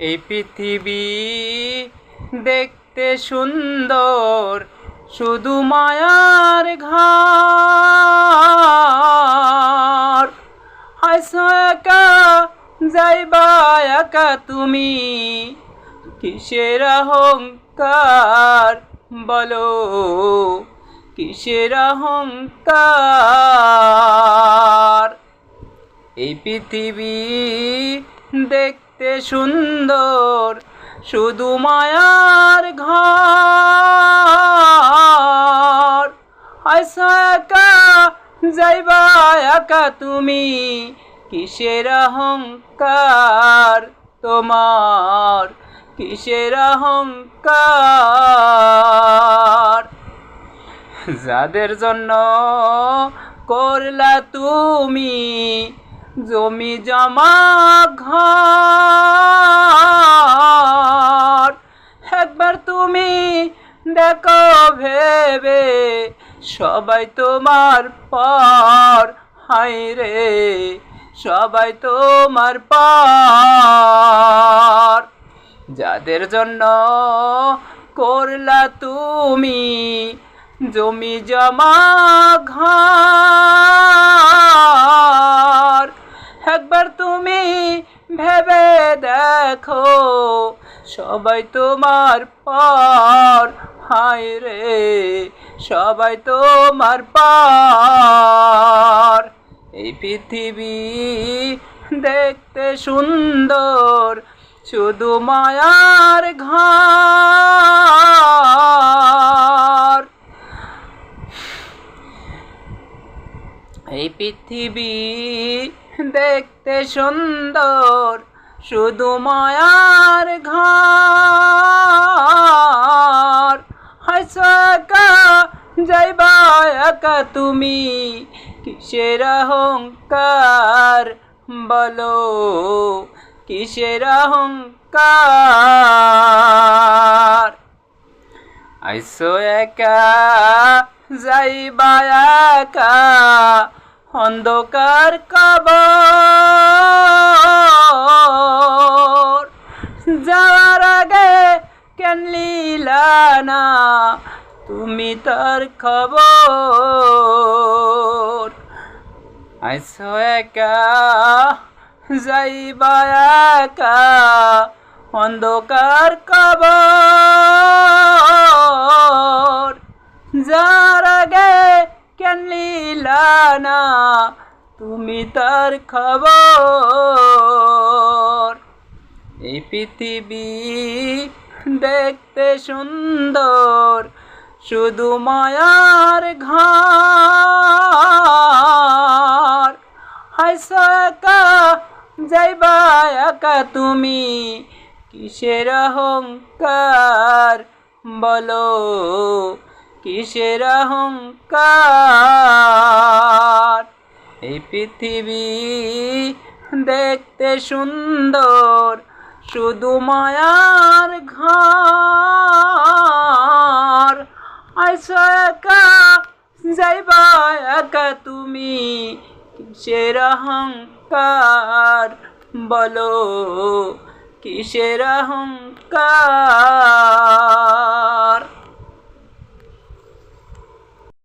এই পৃথিবী দেখতে সুন্দর, শুধু মায়ার ঘর হাসো একা যাইবা তুমি, কিসের অহংকার বলো? কিসের অহংকার? এই পৃথিবী দেখতে সুন্দর, শুধু মায়ার ঘর। আইসা একা, যাইবা একা তুমি, কিসের অহংকার তোমার? কিসের অহংকার? যাদের জন্য করলা তুমি জমি জমা ঘর। একবার তুমি দেখো, ভেবে সবাই তোমার পর। হাই রে, সবাই তোমার পর। যাদের জন্য করলা তুমি, জমি জমা ঘর। একবার তুমি ভেবে দেখো, সবাই তোমার পর। হায় রে, সবাই তোমার পর। এই পৃথিবী দেখতে সুন্দর, শুধু মায়ার ঘর পৃথিবী দেখতে সুন্দর, শুধু মায়ার ঘর। হাসো একা যাইবা একা তুমি, কিসের অহংকার বলো, কিসের অহংকার? আইসো একা, যাইবা একা অন্ধকার কবর। যাওয়ার আগে কেন লীলা না? তুমি তার খবর। আইসো একা, যাইবা একা, অন্ধকার কবর। লীলা না তুমি তার খবর। এই পৃথিবী দেখতে সুন্দর, শুধু মায়ার ঘর হাইসা একা যাইবা একা তুমি, কিসের অহংকার বলো? কিসের অহংকার? পৃথিবী দেখতে সুন্দর, শুধু মায়ার ঘর। আইসা একা, যাইবা একা তুমি, কিসের অহংকার? বলো, কিসের অহংকার?